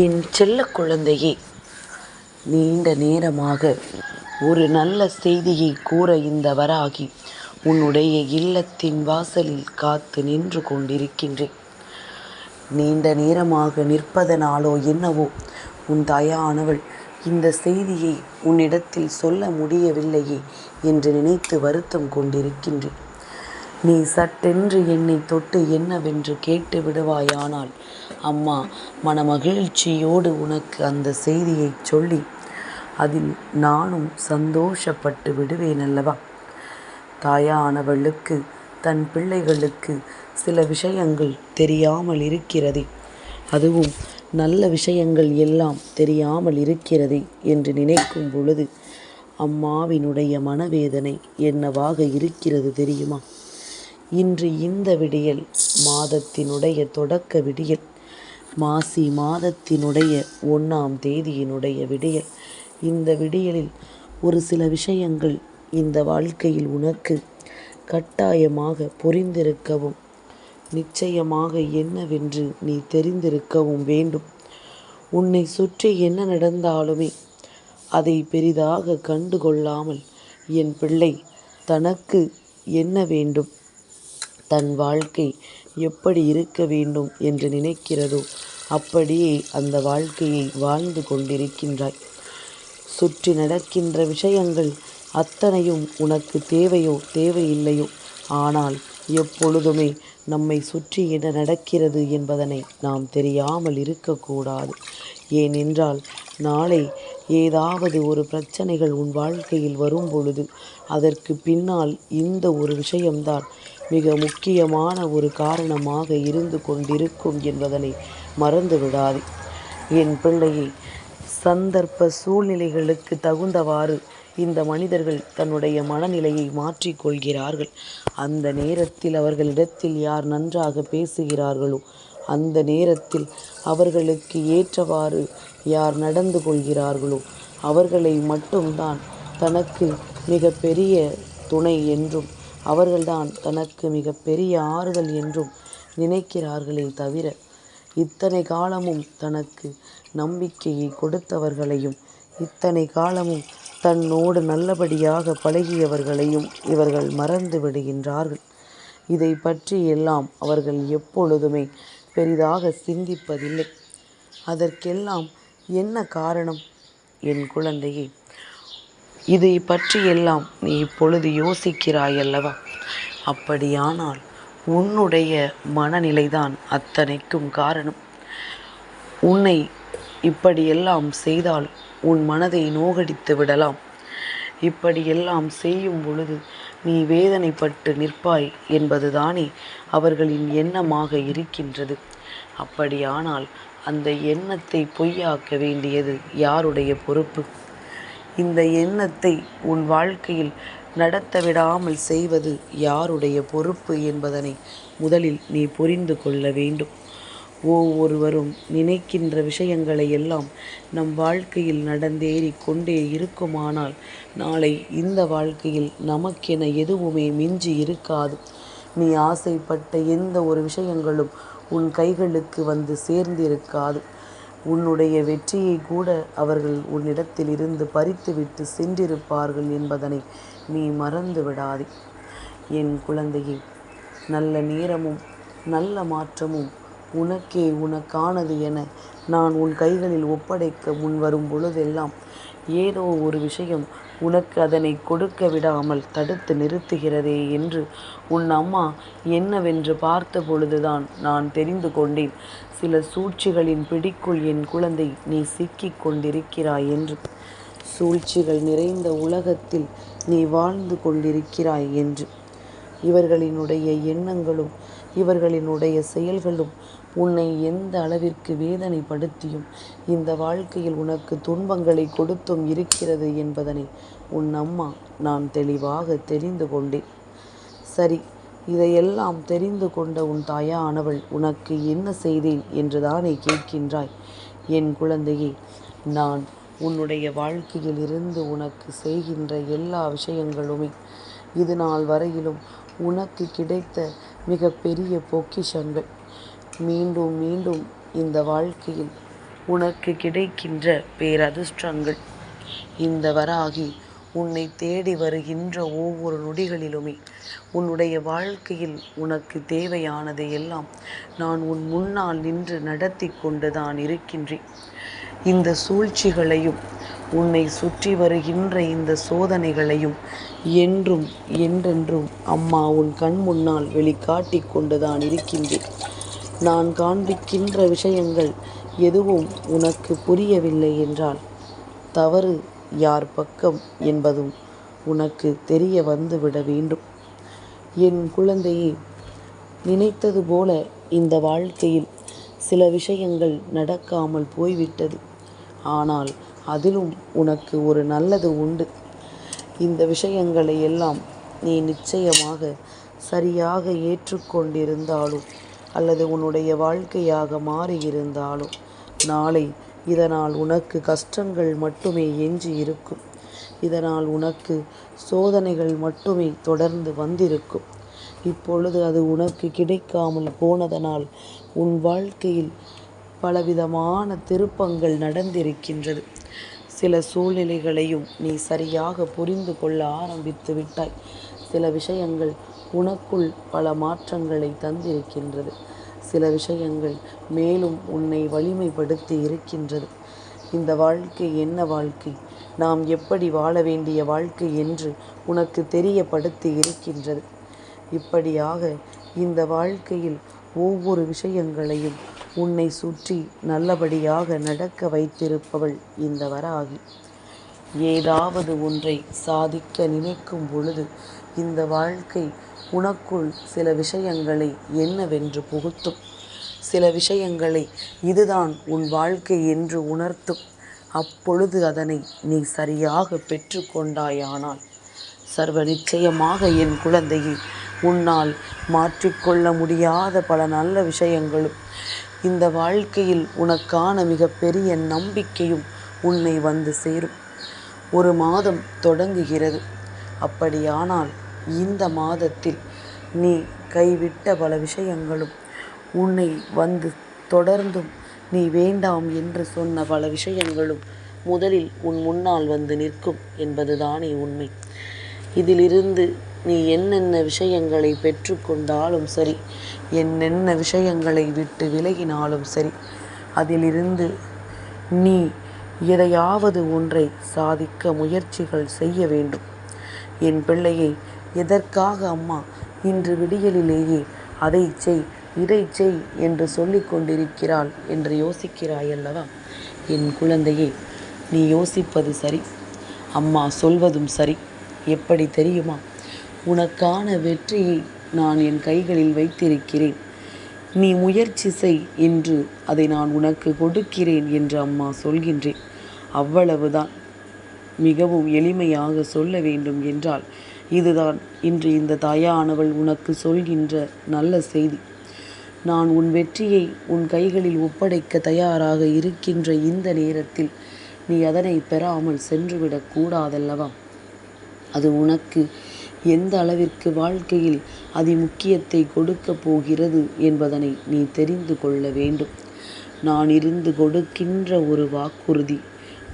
என் செல்ல குழந்தையே நீண்ட நேரமாக ஒரு நல்ல செய்தியை கூற இந்த வராகி உன்னுடைய இல்லத்தின் வாசலில் காத்து நின்று கொண்டிருக்கின்றேன். நீண்ட நேரமாக நிற்பதனாலோ என்னவோ உன் தாயானவள் இந்த செய்தியை உன்னிடத்தில் சொல்ல முடியவில்லையே என்று நினைத்து வருத்தம் கொண்டிருக்கின்றேன். நீ சட்டென்று என்னை தொட்டு என்னவென்று கேட்டு விடுவாயானால் அம்மா மனமகிழ்ச்சியோடு உனக்கு அந்த செய்தியைச் சொல்லி அதில் நானும் சந்தோஷப்பட்டு விடுவேன் அல்லவா தாயானவளுக்கு தன் பிள்ளைகளுக்கு சில விஷயங்கள் தெரியாமல் இருக்கிறதே. அதுவும் நல்ல விஷயங்கள் எல்லாம் தெரியாமல் இருக்கிறதே என்று நினைக்கும் பொழுது அம்மாவினுடைய மனவேதனை என்னவாக இருக்கிறது தெரியுமா? இன்று இந்த விடியல் மாதத்தினுடைய தொடக்க விடியல். மாசி மாதத்தினுடைய ஒன்றாம் தேதியினுடைய விடியல். இந்த விடியலில் ஒரு சில விஷயங்கள் இந்த வாழ்க்கையில் உனக்கு கட்டாயமாக புரிந்திருக்கவும் நிச்சயமாக என்னவென்று நீ தெரிந்திருக்கவும் வேண்டும். உன்னை சுற்றி என்ன நடந்தாலுமே அதை பெரிதாக கண்டு கொள்ளாமல் என் பிள்ளை தனக்கு என்ன வேண்டும்? தன் வாழ்க்கை எப்படி இருக்க வேண்டும் என்று நினைக்கிறதோ அப்படியே அந்த வாழ்க்கையை வாழ்ந்து கொண்டிருக்கின்றாய். சுற்றி நடக்கின்ற விஷயங்கள் அத்தனையும் உனக்கு தேவையோ தேவையில்லையோ. ஆனால் எப்பொழுதுமே நம்மை சுற்றி என்ன நடக்கிறது என்பதனை நாம் தெரியாமல் இருக்கக்கூடாது. ஏனென்றால் நாளை ஏதாவது ஒரு பிரச்சனைகள் உன் வாழ்க்கையில் வரும் பொழுது அதற்கு பின்னால் இந்த ஒரு விஷயம்தான் மிக முக்கியமான ஒரு காரணமாக இருந்து கொண்டிருக்கும் என்பதனை மறந்து விடாதே என் பிள்ளையை சந்தர்ப்ப சூழ்நிலைகளுக்கு தகுந்தவாறு இந்த மனிதர்கள் தன்னுடைய மனநிலையை மாற்றிக்கொள்கிறார்கள் அந்த நேரத்தில் அவர்களிடத்தில் யார் நன்றாக பேசுகிறார்களோ அந்த நேரத்தில் அவர்களுக்கு ஏற்றவாறு யார் நடந்து கொள்கிறார்களோ அவர்களை மட்டும்தான் தனக்கு மிக பெரிய துணை என்றும் அவர்கள்தான் தனக்கு மிக பெரிய ஆறுதல் என்றும் நினைக்கிறார்களே தவிர இத்தனை காலமும் தனக்கு நம்பிக்கையை கொடுத்தவர்களையும் இத்தனை காலமும் தன்னோடு நல்லபடியாக பழகியவர்களையும் இவர்கள் மறந்து விடுகின்றார்கள். இதை பற்றி எல்லாம் அவர்கள் எப்பொழுதுமே பெரிதாக சிந்திப்பதில்லை. அதற்கெல்லாம் என்ன காரணம்? என் குழந்தையே இதை பற்றியெல்லாம் நீ இப்பொழுது யோசிக்கிறாய் அல்லவா? அப்படியானால் உன்னுடைய மனநிலைதான் அத்தனைக்கும் காரணம். உன்னை இப்படியெல்லாம் செய்தால் உன் மனதை நோகடித்து விடலாம். இப்படியெல்லாம் செய்யும் பொழுது நீ வேதனைப்பட்டு நிற்பாய் என்பதுதானே அவர்களின் எண்ணமாக இருக்கின்றது. அப்படியானால் அந்த எண்ணத்தை பொய்யாக்க வேண்டியது யாருடைய பொறுப்பு? இந்த எண்ணத்தை உன் வாழ்க்கையில் நடத்த விடாமல் செய்வது யாருடைய பொறுப்பு என்பதனை முதலில் நீ புரிந்து கொள்ள வேண்டும். ஒவ்வொருவரும் நினைக்கின்ற விஷயங்களை எல்லாம் நம் வாழ்க்கையில் நடந்தேறி கொண்டே இருக்குமானால் நாளை இந்த வாழ்க்கையில் நமக்கென எதுவுமே மிஞ்சி இருக்காது. நீ ஆசைப்பட்ட எந்த ஒரு விஷயங்களும் உன் கைகளுக்கு வந்து சேர்ந்திருக்காது. உன்னுடைய வெற்றியை கூட அவர்கள் உன்னிடத்தில் இருந்து பறித்துவிட்டு சென்றிருப்பார்கள் என்பதனை நீ மறந்து விடாதே என் குழந்தையே நல்ல நேரமும் நல்ல மாற்றமும் உனக்கே உனக்கானது என நான் உன் கைகளில் ஒப்படைக்க முன் வரும் பொழுதெல்லாம் ஏதோ ஒரு விஷயம் உனக்கு அதனை கொடுக்க விடாமல் தடுத்து நிறுத்துகிறதே என்று உன் அம்மா என்னவென்று பார்த்த பொழுதுதான் நான் தெரிந்து கொண்டேன். சில சூழ்ச்சிகளின் பிடிக்குள் என் குழந்தை நீ சிக்கிக் கொண்டிருக்கிறாய் என்று. சூழ்ச்சிகள் நிறைந்த உலகத்தில் நீ வாழ்ந்து கொண்டிருக்கிறாய் என்று. இவர்களினுடைய எண்ணங்களும் இவர்களினுடைய செயல்களும் உன்னை எந்த அளவிற்கு வேதனைப்படுத்தியும் இந்த வாழ்க்கையில் உனக்கு துன்பங்களை கொடுத்தும் இருக்கிறது என்பதனை உன் அம்மா நான் தெளிவாக தெரிந்து கொண்டேன். சரி இதையெல்லாம் தெரிந்து கொண்ட உன் தாயானவள் உனக்கு என்ன செய்தேன் என்று தானே கேட்கின்றாய்? என் குழந்தையே நான் உன்னுடைய வாழ்க்கையில் இருந்து உனக்கு செய்கின்ற எல்லா விஷயங்களுமே இது நாள் வரையிலும் உனக்கு கிடைத்த மிக பெரிய பொக்கிஷங்கள். மீண்டும் மீண்டும் இந்த வாழ்க்கையில் உனக்கு கிடைக்கின்ற பேரதிர்ஷ்டங்கள். இந்த வராகி உன்னை தேடி வருகின்ற ஒவ்வொரு நொடிகளிலுமே உன்னுடைய வாழ்க்கையில் உனக்கு தேவையானதை எல்லாம் நான் உன் முன்னால் நின்று நடத்தி கொண்டுதான் இருக்கின்றேன். இந்த சூழ்ச்சிகளையும் உன்னை சுற்றி வருகின்ற இந்த சோதனைகளையும் என்றும் என்றென்றும் அம்மா உன் கண் முன்னால் வெளிக்காட்டி கொண்டுதான் இருக்கின்றேன். நான் காண்பிக்கின்ற விஷயங்கள் எதுவும் உனக்கு புரியவில்லை என்றால் தவறு யார் பக்கம் என்பதும் உனக்கு தெரிய வந்துவிட வேண்டும். என் குழந்தையே நினைத்தது போல இந்த வாழ்க்கையில் சில விஷயங்கள் நடக்காமல் போய்விட்டது. ஆனால் அதிலும் உனக்கு ஒரு நல்லது உண்டு. இந்த விஷயங்களை எல்லாம் நீ நிச்சயமாக சரியாக ஏற்றுக்கொண்டிருந்தாலும் அல்லது உன்னுடைய வாழ்க்கையாக மாறியிருந்தாலும் நாளை இதனால் உனக்கு கஷ்டங்கள் மட்டுமே எஞ்சி இருக்கும். இதனால் உனக்கு சோதனைகள் மட்டுமே தொடர்ந்து வந்திருக்கும். இப்பொழுது அது உனக்கு கிடைக்காமல் போனதனால் உன் வாழ்க்கையில் பலவிதமான திருப்பங்கள் நடந்திருக்கின்றது. சில சூழ்நிலைகளையும் நீ சரியாக புரிந்து கொள்ள ஆரம்பித்து விட்டாய். சில விஷயங்கள் உனக்குள் பல மாற்றங்களை தந்திருக்கின்றது. சில விஷயங்கள் மேலும் உன்னை வலிமைப்படுத்தி இருக்கின்றது. இந்த வாழ்க்கை என்ன வாழ்க்கை? நாம் எப்படி வாழ வேண்டிய வாழ்க்கை என்று உனக்கு தெரியப்படுத்தி இருக்கின்றது. இப்படியாக இந்த வாழ்க்கையில் ஒவ்வொரு விஷயங்களையும் உன்னை சுற்றி நல்லபடியாக நடக்க வைத்திருப்பவள் இந்த வராகி. ஏதாவது ஒன்றை சாதிக்க நினைக்கும் பொழுது இந்த வாழ்க்கை உனக்குள் சில விஷயங்களை என்னவென்று புகுத்தும். சில விஷயங்களை இதுதான் உன் வாழ்க்கை என்று உணர்த்தும். அப்பொழுது அதனை நீ சரியாக பெற்றுக்கொண்டாயானால் சர்வ நிச்சயமாக என் குழந்தையை உன்னால் மாற்றிக்கொள்ள முடியாத பல நல்ல விஷயங்களும் இந்த வாழ்க்கையில் உனக்கான மிகப்பெரிய நம்பிக்கையும் உன்னை வந்து சேரும். ஒரு மாதம் தொடங்குகிறது. அப்படியானால் இந்த மாதத்தில் நீ கைவிட்ட பல விஷயங்களும் உன்னை வந்து தொடர்ந்தும் நீ வேண்டாம் என்று சொன்ன பல விஷயங்களும் முதலில் உன் முன்னால் வந்து நிற்கும் என்பதுதானே உண்மை. இதிலிருந்து நீ என்னென்ன விஷயங்களை பெற்றுக்கொண்டாலும் சரி என்னென்ன விஷயங்களை விட்டு விலகினாலும் சரி அதிலிருந்து நீ எதையாவது ஒன்றை சாதிக்க முயற்சிகள் செய்ய வேண்டும். என் பிள்ளையை எதற்காக அம்மா? இன்று விடியலிலேயே அதை செய் இதை செய் என்று சொல்லிக் கொண்டிருக்கிறாள் என்று யோசிக்கிறாய் அல்லவா என் குழந்தையே நீ யோசிப்பது சரி. அம்மா சொல்வதும் சரி. எப்படி தெரியுமா? உனக்கான வெற்றியை நான் என் கைகளில் வைத்திருக்கிறேன். நீ முயற்சி செய் என்று அதை நான் உனக்கு கொடுக்கிறேன் என்று அம்மா சொல்கின்றேன். அவ்வளவுதான். மிகவும் எளிமையாக சொல்ல வேண்டும் என்றால் இதுதான் இன்று இந்த தாயானவள் உனக்கு சொல்கின்ற நல்ல செய்தி. நான் உன் வெற்றியை உன் கைகளில் ஒப்படைக்க தயாராக இருக்கின்ற இந்த நேரத்தில் நீ அதனை பெறாமல் சென்றுவிடக் கூடாதல்லவா? அது உனக்கு எந்த அளவிற்கு வாழ்க்கையில் அதி முக்கியத்தை கொடுக்கப் போகிறது என்பதனை நீ தெரிந்து கொள்ள வேண்டும். நான் இருந்து கொடுக்கின்ற ஒரு வாக்குறுதி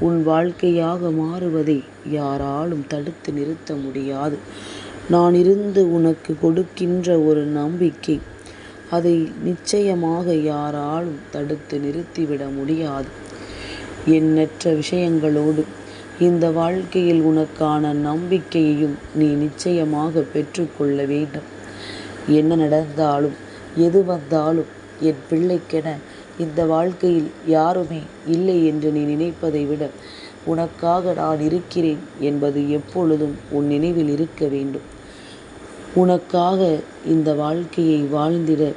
உன் வாழ்க்கையாக மாறுவதை யாராலும் தடுத்து நிறுத்த முடியாது. நான் இருந்து உனக்கு கொடுக்கின்ற ஒரு நம்பிக்கை அதை நிச்சயமாக யாராலும் தடுத்து நிறுத்திவிட முடியாது. எண்ணற்ற விஷயங்களோடு இந்த வாழ்க்கையில் உனக்கான நம்பிக்கையையும் நீ நிச்சயமாக பெற்றுக்கொள்ள வேண்டும். என்ன நடந்தாலும் எது வந்தாலும் என் பிள்ளைக்கென இந்த வாழ்க்கையில் யாருமே இல்லை என்று நீ நினைப்பதை விட உனக்காக நான் இருக்கிறேன் என்பது எப்பொழுதும் உன் நினைவில் இருக்க வேண்டும். உனக்காக இந்த வாழ்க்கையை வாழ்ந்திட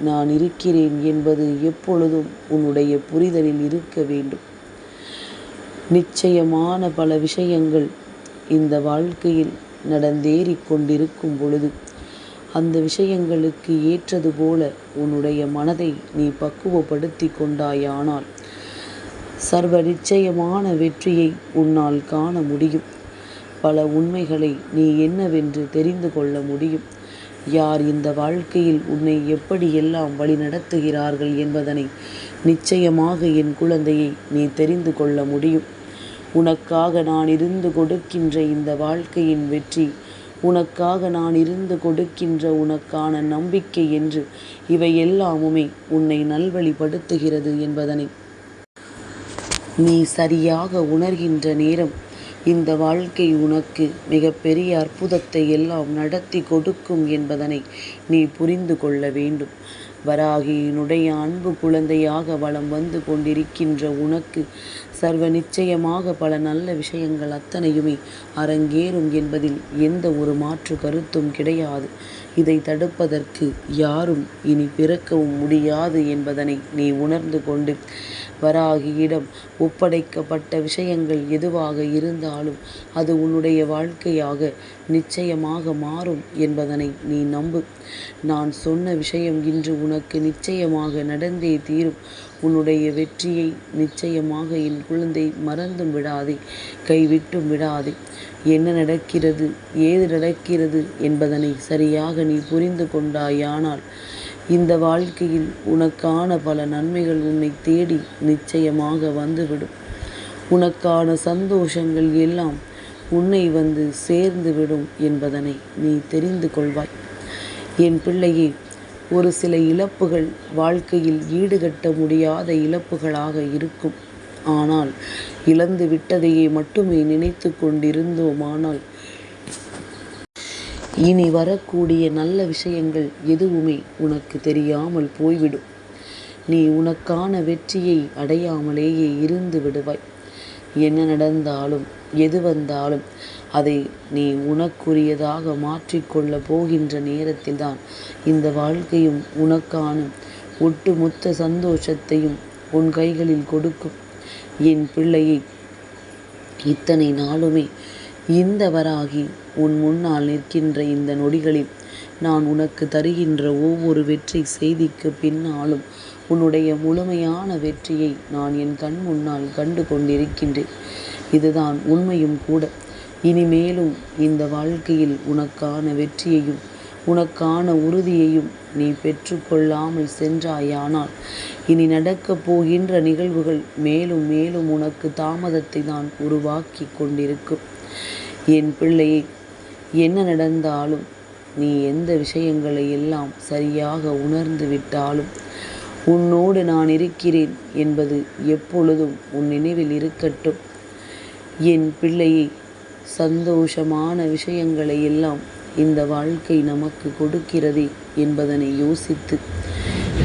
நான் இருக்கிறேன் என்பது எப்பொழுதும் உன்னுடைய புரிதலில் இருக்க வேண்டும். நிச்சயமான பல விஷயங்கள் இந்த வாழ்க்கையில் நடந்தேறி கொண்டிருக்கும் பொழுது அந்த விஷயங்களுக்கு ஏற்றது போல உன்னுடைய மனதை நீ பக்குவப்படுத்தி கொண்டாயானால் சர்வ நிச்சயமான வெற்றியை உன்னால் காண முடியும். பல உண்மைகளை நீ என்னவென்று தெரிந்து கொள்ள முடியும். யார் இந்த வாழ்க்கையில் உன்னை எப்படியெல்லாம் வழி நடத்துகிறார்கள் என்பதனை நிச்சயமாக என் குழந்தையை நீ தெரிந்து கொள்ள முடியும். உனக்காக நான் இருந்து கொடுக்கின்ற இந்த வாழ்க்கையின் வெற்றி உனக்காக நான் இருந்து கொடுக்கின்ற உனக்கான நம்பிக்கை என்று இவை எல்லாமுமே உன்னை நல்வழிப்படுத்துகிறது என்பதனை. நீ சரியாக உணர்கின்ற நேரம் இந்த வாழ்க்கை உனக்கு மிகப்பெரிய அற்புதத்தை எல்லாம் நடத்தி கொடுக்கும் என்பதனை நீ புரிந்து கொள்ள வேண்டும். வராகியினுடைய அன்பு குழந்தையாக வளம் வந்து கொண்டிருக்கின்ற உனக்கு சர்வ நிச்சயமாக பல நல்ல விஷயங்கள் அத்தனையுமே அரங்கேறும் என்பதில் எந்த ஒரு மாற்று கருத்தும் கிடையாது. இதை தடுப்பதற்கு யாரும் இனி பிறக்கவும் முடியாது என்பதனை நீ உணர்ந்து கொண்டு வராகியிடம் ஒப்படைக்கப்பட்ட விஷயங்கள் எதுவாக இருந்தாலும் அது உன்னுடைய வாழ்க்கையாக நிச்சயமாக மாறும் என்பதனை நீ நம்பு. நான் சொன்ன விஷயம் இன்று உனக்கு நிச்சயமாக நடந்தே தீரும். உன்னுடைய வெற்றியை நிச்சயமாக என் குழந்தை மறந்தும் விடாதே கைவிட்டும் விடாதே. என்ன நடக்கிறது ஏது நடக்கிறது என்பதனை சரியாக நீ புரிந்து கொண்டாயானால் இந்த வாழ்க்கையில் உனக்கான பல நன்மைகள் உன்னை தேடி நிச்சயமாக வந்துவிடும். உனக்கான சந்தோஷங்கள் எல்லாம் உன்னை வந்து சேர்ந்துவிடும் என்பதனை நீ தெரிந்து கொள்வாய். என் பிள்ளையே ஒரு சில இழப்புகள் வாழ்க்கையில் ஈடுகட்ட முடியாத இழப்புகளாக இருக்கும். ஆனால் இழந்து விட்டதையே மட்டுமே நினைத்து கொண்டிருந்தோமானால் இனி வரக்கூடிய நல்ல விஷயங்கள் எதுவுமே உனக்கு தெரியாமல் போய்விடும். நீ உனக்கான வெற்றியை அடையாமலேயே இருந்து விடுவாய். என்ன நடந்தாலும் எது வந்தாலும் அதை நீ உனக்குரியதாக மாற்றிக்கொள்ளப் போகின்ற நேரத்தில்தான் இந்த வாழ்க்கையும் உனக்கான ஒட்டுமொத்த சந்தோஷத்தையும் உன் கைகளில் கொடுக்கும். என் பிள்ளையை இத்தனை நாளுமே இந்த வராகி உன் முன்னால் நிற்கின்ற இந்த நொடிகளில் நான் உனக்கு தருகின்ற ஒவ்வொரு வெற்றி செய்திக்கு பின்னாலும் உன்னுடைய முழுமையான வெற்றியை நான் என் கண் முன்னால் கண்டு கொண்டிருக்கின்றேன். இதுதான் உண்மையும் கூட. இனிமேலும் இந்த வாழ்க்கையில் உனக்கான வெற்றியையும் உனக்கான உறுதியையும் நீ பெற்றுக்கொள்ளாமல் சென்றாயானால் இனி நடக்கப் போகின்ற நிகழ்வுகள் மேலும் மேலும் உனக்கு தாமதத்தை தான் உருவாக்கி கொண்டிருக்கும். என் பிள்ளையை என்ன நடந்தாலும் நீ எந்த விஷயங்களை எல்லாம் சரியாக உணர்ந்து விட்டாலும் உன்னோடு நான் இருக்கிறேன் என்பது எப்பொழுதும் உன் நினைவில் இருக்கட்டும். என் பிள்ளையை சந்தோஷமான விஷயங்களை எல்லாம் இந்த வாழ்க்கை நமக்கு கொடுக்கிறதே என்பதனை யோசித்து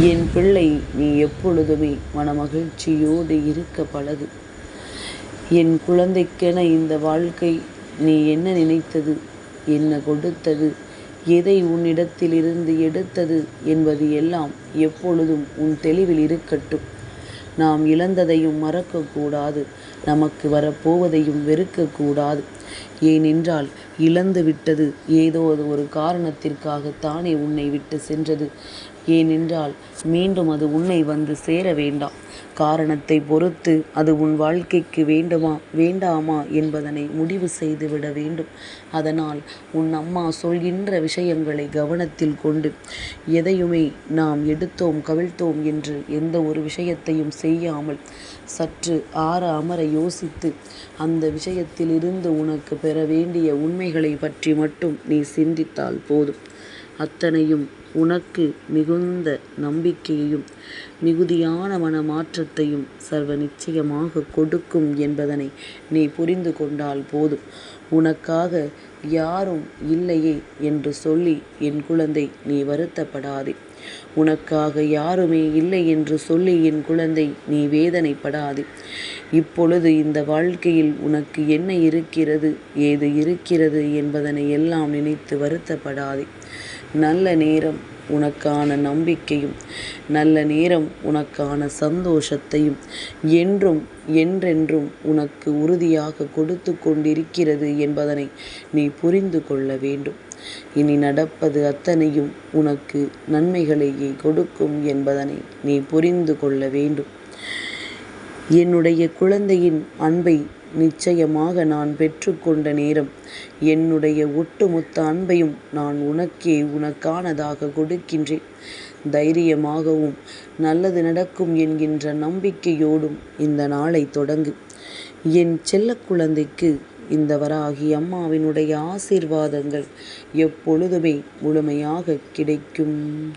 என் பிள்ளை நீ எப்பொழுதுமே மனமகிழ்ச்சியோடு இருக்க பழகு. என் குழந்தைக்கென இந்த வாழ்க்கை நீ என்ன நினைத்தது? என்ன கொடுத்தது? எதை உன்னிடத்திலிருந்து எடுத்தது என்பது எல்லாம் எப்பொழுதும் உன் தெளிவில் இருக்கட்டும். நாம் இழந்ததையும் மறக்கக்கூடாது. நமக்கு வரப்போவதையும் வெறுக்கக்கூடாது. ஏனென்றால் இழந்து விட்டது ஏதோ ஒரு காரணத்திற்காகத்தானே உன்னை விட்டு சென்றது. ஏனென்றால் மீண்டும் அது உன்னை வந்து சேர வேண்டாம். காரணத்தை பொறுத்து அது உன் வாழ்க்கைக்கு வேண்டுமா வேண்டாமா என்பதனை முடிவு செய்துவிட வேண்டும். அதனால் உன் அம்மா சொல்கின்ற விஷயங்களை கவனத்தில் கொண்டு எதையுமே நாம் எடுத்தோம் கவிழ்த்தோம் என்று எந்த ஒரு விஷயத்தையும் செய்யாமல் சற்று ஆற அமர யோசித்து அந்த விஷயத்திலிருந்து உனக்கு பெற வேண்டிய உண்மைகளை பற்றி மட்டும் நீ சிந்தித்தால் போதும். அத்தனையும் உனக்கு மிகுந்த நம்பிக்கையையும் மிகுதியான மன மாற்றத்தையும் சர்வ நிச்சயமாக கொடுக்கும் என்பதனை நீ புரிந்து கொண்டால் போதும். உனக்காக யாரும் இல்லையே என்று சொல்லி என் குழந்தை நீ வருத்தப்படாதே. உனக்காக யாருமே இல்லை என்று சொல்லி என் குழந்தை நீ வேதனைப்படாதே. இப்பொழுது இந்த வாழ்க்கையில் உனக்கு என்ன இருக்கிறது ஏது இருக்கிறது என்பதனை எல்லாம் நினைத்து வருத்தப்படாதே. நல்ல நேரம் உனக்கான நம்பிக்கையும் நல்ல நேரம் உனக்கான சந்தோஷத்தையும் என்றும் என்றென்றும் உனக்கு உறுதியாக கொடுத்து கொண்டிருக்கிறது என்பதனை நீ புரிந்து கொள்ள வேண்டும். இனி நடப்பது அத்தனையும் உனக்கு நன்மைகளையே கொடுக்கும் என்பதனை நீ புரிந்து கொள்ள வேண்டும். என்னுடைய குழந்தையின் அன்பை நிச்சயமாக நான் பெற்றுக்கொண்ட நேரம். என்னுடைய ஒட்டுமொத்த அன்பையும் நான் உனக்கே உனக்கானதாக கொடுக்கின்றேன். தைரியமாகவும் நல்லது நடக்கும் என்கின்ற நம்பிக்கையோடும் இந்த நாளை தொடங்கு. என் செல்ல குழந்தைக்கு இந்த வராகி அம்மாவினுடைய ஆசீர்வாதங்கள் எப்பொழுதுமே முழுமையாக கிடைக்கும்.